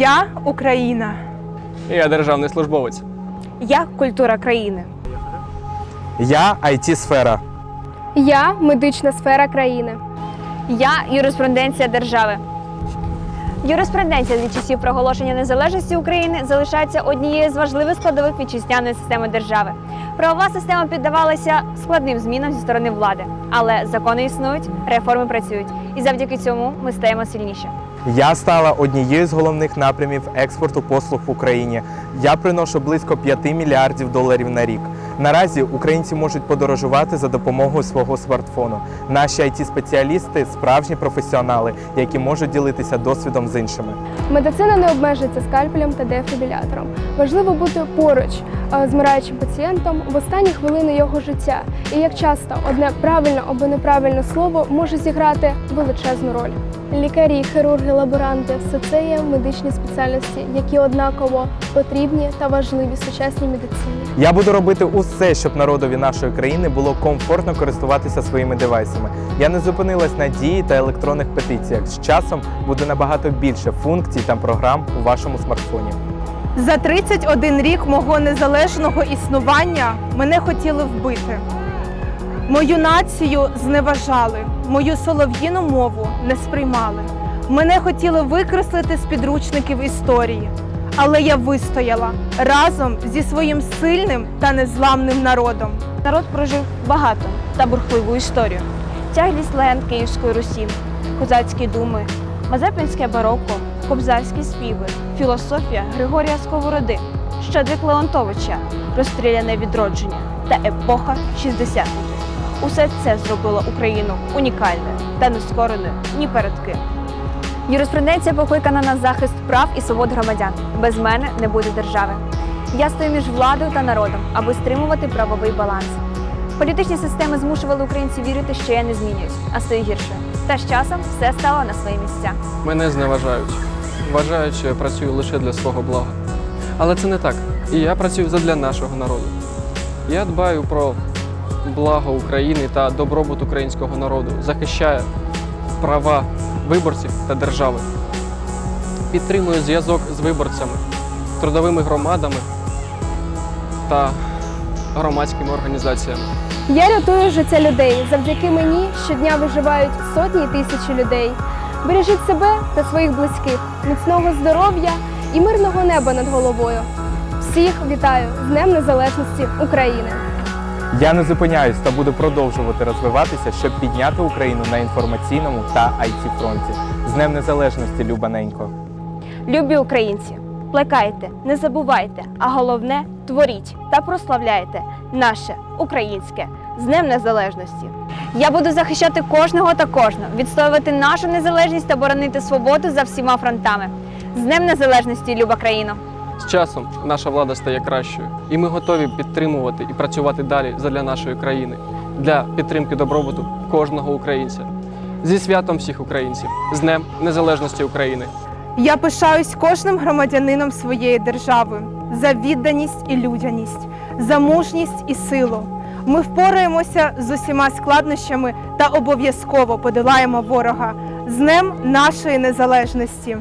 Я Україна. Я державний службовець. Я культура країни. Я it сфера Я медична сфера країни. Я юриспруденція держави. Юриспруденція від часів проголошення незалежності України залишається однією з важливих складових вітчизняної системи держави. Правова система піддавалася складним змінам зі сторони влади, але закони існують, реформи працюють, і завдяки цьому ми стаємо сильніше. Я стала однією з головних напрямів експорту послуг в Україні. Я приношу близько 5 мільярдів доларів на рік. Наразі українці можуть подорожувати за допомогою свого смартфону. Наші it спеціалісти справжні професіонали, які можуть ділитися досвідом з іншими. Медицина не обмежується скальпелем та дефібрилятором. Важливо бути поруч е, з мираючим пацієнтом в останні хвилини його життя. І як часто одне правильне або неправильне слово може зіграти величезну роль. Лікарі, хірурги, лаборанти все це є медичні спеціальності, які однаково потрібні та важливі сучасній медицині. Я буду робити усе, щоб народові нашої країни було комфортно користуватися своїми девайсами. Я не зупинилась на дії та електронних петиціях. З часом буде набагато більше функцій та програм у вашому смартфоні. За 31 рік мого незалежного існування мене хотіли вбити. Мою націю зневажали, мою солов'їну мову не сприймали. Мене хотіли викреслити з підручників історії. Але я вистояла разом зі своїм сильним та незламним народом. Народ прожив багато та бурхливу історію. Тяглість легенд Київської Русі, козацькі думи, мазепинське бароко, кобзарські співи, філософія Григорія Сковороди, Щедрик Леонтовича, розстріляне відродження та епоха 60-х. Усе це зробило Україну унікальною та нескореною ні перед ким. Юриспруденція покликана на захист прав і свобод громадян. Без мене не буде держави. Я стою між владою та народом, аби стримувати правовий баланс. Політичні системи змушували українців вірити, що я не змінююсь, а стаю гіршою. Та з часом все стало на свої місця. Мене зневажають. Вважають, що я працюю лише для свого блага. Але це не так. І я працюю задля нашого народу. Я дбаю про благо України та добробут українського народу, захищаю права виборців та держави. Підтримую зв'язок з виборцями, трудовими громадами та громадськими організаціями. Я рятую життя людей. Завдяки мені щодня виживають сотні і тисячі людей. Бережіть себе та своїх близьких, міцного здоров'я і мирного неба над головою. Всіх вітаю з Днем Незалежності України! Я не зупиняюсь та буду продовжувати розвиватися, щоб підняти Україну на інформаційному та it фронті. З Днем Незалежності, Любаненько! Любі українці, плекайте, не забувайте, а головне творіть та прославляйте наше українське з Днем Незалежності. Я буду захищати кожного та кожну, відстоювати нашу незалежність та боронити свободу за всіма фронтами. З Днем Незалежності, люба країно! З часом наша влада стає кращою, і ми готові підтримувати і працювати далі задля нашої країни, для підтримки добробуту кожного українця. Зі святом всіх українців, з Днем Незалежності України. Я пишаюсь кожним громадянином своєї держави за відданість і людяність, за мужність і силу. Ми впораємося з усіма складнощами та обов'язково подолаємо ворога з Днем нашої незалежності.